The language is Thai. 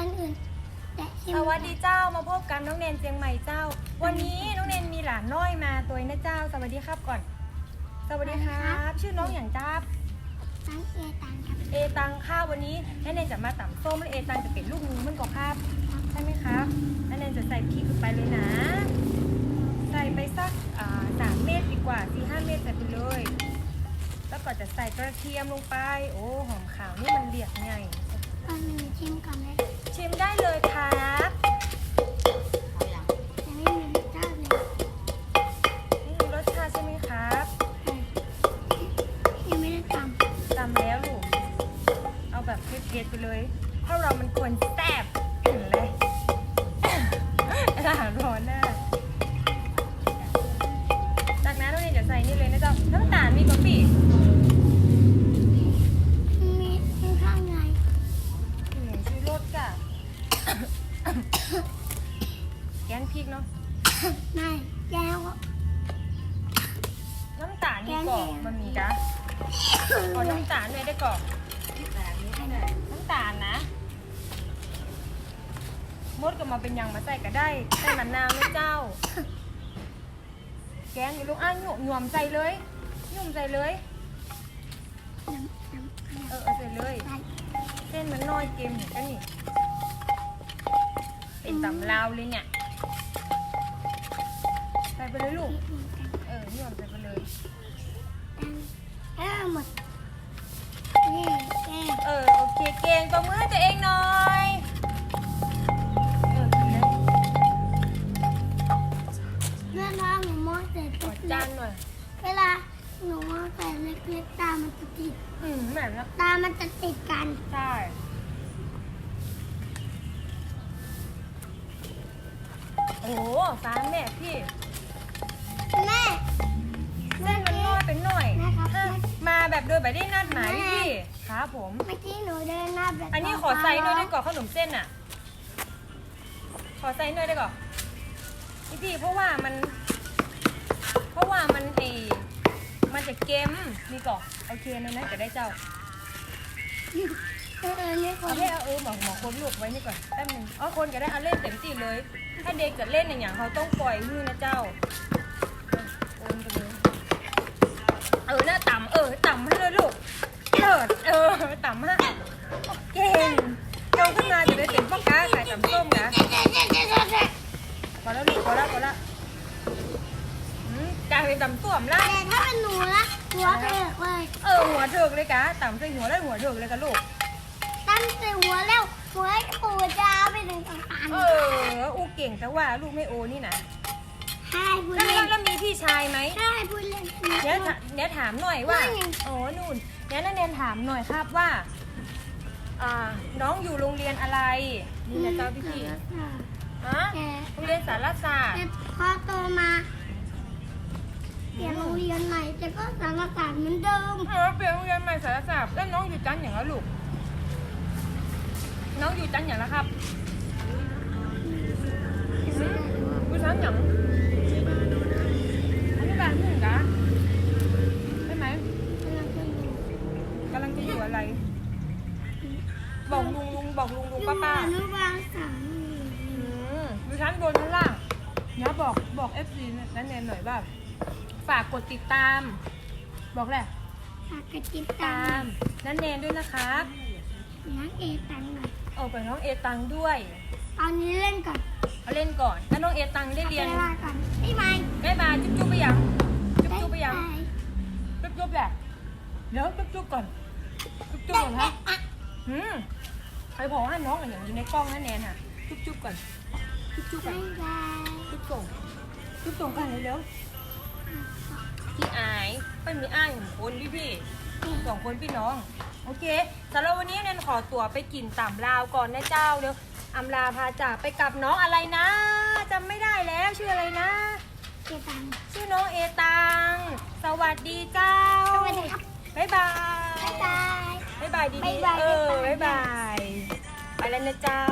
ก่อนอื่นแต่ชิมสวัสดีเจ้ามาพบกันน้องเนนเจียงใหม่เจ้า วันนี้น้องเนนมีหลานน้อยมาตัวนะเจ้า สวัสดีครับก่อน สวัสดีครับ ชื่อน้องอย่างจ้าบตั้งเอตังครับเอตังข้าววันนี้น้าเนนจะมาตำส้มและเอตังจะเป็นลูกงูมันก่อครับใช่ไหมครับน้าเนนจะใส่พริกลงไปเลยนะ ใส่ไปสักอ่าสามเม็ดดีกว่าสี่ห้าเม็ดใส่ไปเลย แล้วก็จะใส่กระเทียมลงไป โอ้หอมขาวนี่มันเรียกไง ก่อนอื่นชิมก่อนเลยชิมได้เลยครับแต่ไม่มีรสชาติเลยนี่รสชาติใช่ไหมครับยังไม่ได้ทตำแล้วลูกเอาแบบเผ็ดๆไปเลย เพราะเรามันควรแซ่บถึงเลย อาหารร้อนน่ะจากนั้นเราเนี่ยจะใส่นี่เลยนะจ๊ะน้ำตาลมีกะปิำมีมีข้างใน หนึ่งชูรสจ้ะ แกงพริกเนาะในแก้วน้ำตาลมีกรอบมันมีจ้ะขอน้ำตาลหน่อยได้กรอบน้ำตาลนะมดก็มาเป็นยังมาใส่ก็ได้ใส่มะนาวนะเจ้า แกงอยู่ลูกอะหยุ่มหยวมใส่เลยหยุ่มใส่เลยเออเอาใส่เลย เส้นมันน้อยเกมเหมือนกันนี่เป็นตำลาวเลยเนี่ย ไปเลยลูก เออหยวมใส่ไปเลยเออหมดนี่แก้วเออโอเคเก่งตัวมือให้ตัวเองหน่อยเออกินเลยเมื่อน้องหนูมองใส่ขอปุ๊บจานหน่อยเวลาหนูมองใส่เล็กๆตา มันจะติด อืมแบบนั้นตา มันจะติดกัน ใช่โอ้โหฟ้าแม่พี่ แบบโดยแบบได้นัดหมายพี่ครับผม เมื่อกี้หนูเดินหน้าแบบอันนี้ขอใส่หน่อยได้ก่อนขนมเส้นอะ ขอใส่หน่อยได้ก่อนพี่พี่เพราะว่ามัน เพราะว่ามันเอมันจะเกมนี่ก่อนโอเคนะนะจะได้เจ้าเออเออนี่คเอานให้เอาเออหมอหมอคนลูกไว้นี่ก่อนแป๊บหนึงอ๋อคนก็ได้เอาเล่นเต็มที่เลย ถ้าเด็กจะเล่นอย่างอย่างเขาต้องปล่อยมือนะเจ้าโอนไปเลยเออหน้า ต่ำเออต่ำให้เลยลูกเออเออต่ำฮะเก่งโตขึ้นมาจะได้เป็นพ่อค้าขายตำส้มนะพอแล้วลูกพอแล้วพอแล้วอืมกลายเป็นตำส้มละแต่ถ้าเป็นหนูละหัวเถิกเลยเออหัวเถิกเลยกะต่ำใส่หัวแล้วหัวเถิกเลยกะลูกตั้งแต่หัวแล้วหัวปูจะเอาไปถึงตรงกลางเอออูเก่งแต่ว่าลูกไม่โอนี่นะ ให้พูดแล้วเล่แล้วนแล้วมีพี่ชายไหมให้พูดเล่นเดี๋ยวถาเดี๋ยวถามหน่อยว่าว่าไงอ๋อนู่นเดี๋ยวนันเนนถามหน่อยครับว่าอ่า น้องอยู่โรงเรียนอะไร นี่นะเจ้าพี่พี่ฮะแต่โรงเรียนสารศาสตร์แต่พอโตมาเปลี่ยนโรงเรียนใหม่แต่ก็สารศาสตร์เหมือนเดิมเออเปลี่ยนโรงเรียนใหม่สารศาสตร์แล้วน้องอยู่จันทร์อย่างละลูก น้องอยู่จันทร์อย่างละครับหืมอยู่จันทร์อย่าง บอกลุงลุงป้าป้าอนุบาลสามอืมดูชั้นบนชั้นล่างเนี่ยบอกบอกเอฟซีนั่นเนนหน่อยว่า ฝากกดติดตาม บอกแหละฝากกระติบตาตามนั่นเนนด้วยนะครับนักเอตังหน่อยเอาไปน้องเอตังด้วยตอนนี้เล่นก่อนเอาเล่นก่อนถ้าน้องเอตังได้เรียนไปว่าก่อนไม่ไหมได้มาจุ๊บจุ๊บไปยังจุ๊บจุ๊บไปยังบ๊ายบาจุ๊บจุ๊บแหละเดี๋ยวจุ๊บจุ๊บก่อนจุ๊บจุ๊บก่อนครับอะอืมใค รบอกว่าน้องอะอย่างอยู่ในกล้องนั่นแนนค่ะ จุ๊บจุ๊บก่อน จุ๊บจุ๊บก่อนบ๊ายบายจุ๊บส่งจุ๊บส่งกันเร็วๆพี่อายเป็นมีอ้ายหนึ่งคนพี่พี่สองคนพี่น้อง โอเคสำหรับวันนี้เนนขอตัวไปกินต่ำลาวก่อนนะเจ้าเดี๋ยวอำลาพาจากไปกับน้องอะไรนะจำไม่ได้แล้วชื่ออะไรนะเอตังชื่อน้องเอตัง สวัสดีเจ้า สวัสดีครับ บ๊ายบายบ๊ายบายบ๊ายบายดีบ๊ายๆบายเออบ๊าบ๊ายยบาบายยไปแล้วนะเจ้า